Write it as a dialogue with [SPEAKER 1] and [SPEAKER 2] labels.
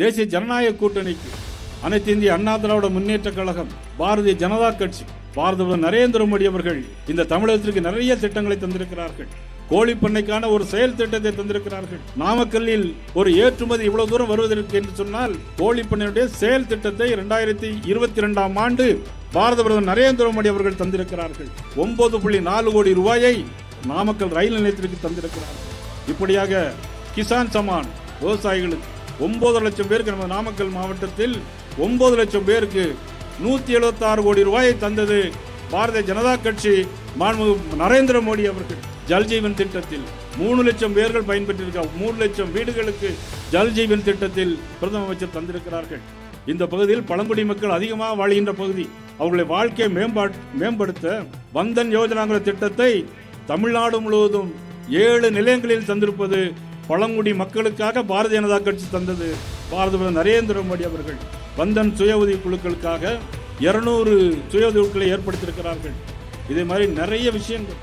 [SPEAKER 1] தேசிய ஜனநாயக கூட்டணிக்கு அனைத்து இந்திய அண்ணா திராவிட முன்னேற்ற கழகம் பாரதிய ஜனதா கட்சி பாரத நரேந்திர மோடி அவர்கள் இந்த தமிழகத்திற்கு நிறைய திட்டங்களை தந்திருக்கிறார்கள். கோழி பண்ணைக்கான ஒரு செயல் திட்டத்தை தந்திருக்கிறார்கள். நாமக்கல்லில் ஒரு ஏற்றுமதி இவ்வளவு தூரம் வருவதற்கு என்று சொன்னால் கோழி பண்ணையுடைய செயல் திட்டத்தை இரண்டாயிரத்தி இருபத்தி இரண்டாம் ஆண்டு பாரத பிரதமர் நரேந்திர மோடி அவர்கள் தந்திருக்கிறார்கள். ஒன்பது புள்ளி நாலு கோடி ரூபாயை நாமக்கல் ரயில் நிலையத்திற்கு தந்திருக்கிறார்கள். இப்படியாக கிசான் சமான் விவசாயிகளுக்கு ஒன்பது லட்சம் பேருக்கு நம்ம நாமக்கல் மாவட்டத்தில் ஒன்பது லட்சம் பேருக்கு நூற்றி எழுபத்தாறு கோடி ரூபாயை தந்தது பாரதிய ஜனதா கட்சி நரேந்திர மோடி அவர்கள். ஜல்ஜீவன் திட்டத்தில் மூணு லட்சம் பேர்கள் பயன்பெற்றிருக்க மூணு லட்சம் வீடுகளுக்கு ஜல்ஜீவன் திட்டத்தில் பிரதம அமைச்சர் தந்திருக்கிறார்கள். இந்த பகுதியில் பழங்குடி மக்கள் அதிகமாக வாழ்கின்ற பகுதி. அவர்களுடைய வாழ்க்கையை மேம்பாட் மேம்படுத்த வந்தன் யோஜனாங்கிற திட்டத்தை தமிழ்நாடு முழுவதும் ஏழு நிலையங்களில் தந்திருப்பது பழங்குடி மக்களுக்காக பாரதிய ஜனதா கட்சி தந்தது பாரத நரேந்திர மோடி அவர்கள். வந்தன் சுய உதவி குழுக்களுக்காக இருநூறு சுய உதவி குழுக்களை ஏற்படுத்தியிருக்கிறார்கள். இதே மாதிரி நிறைய விஷயங்கள்.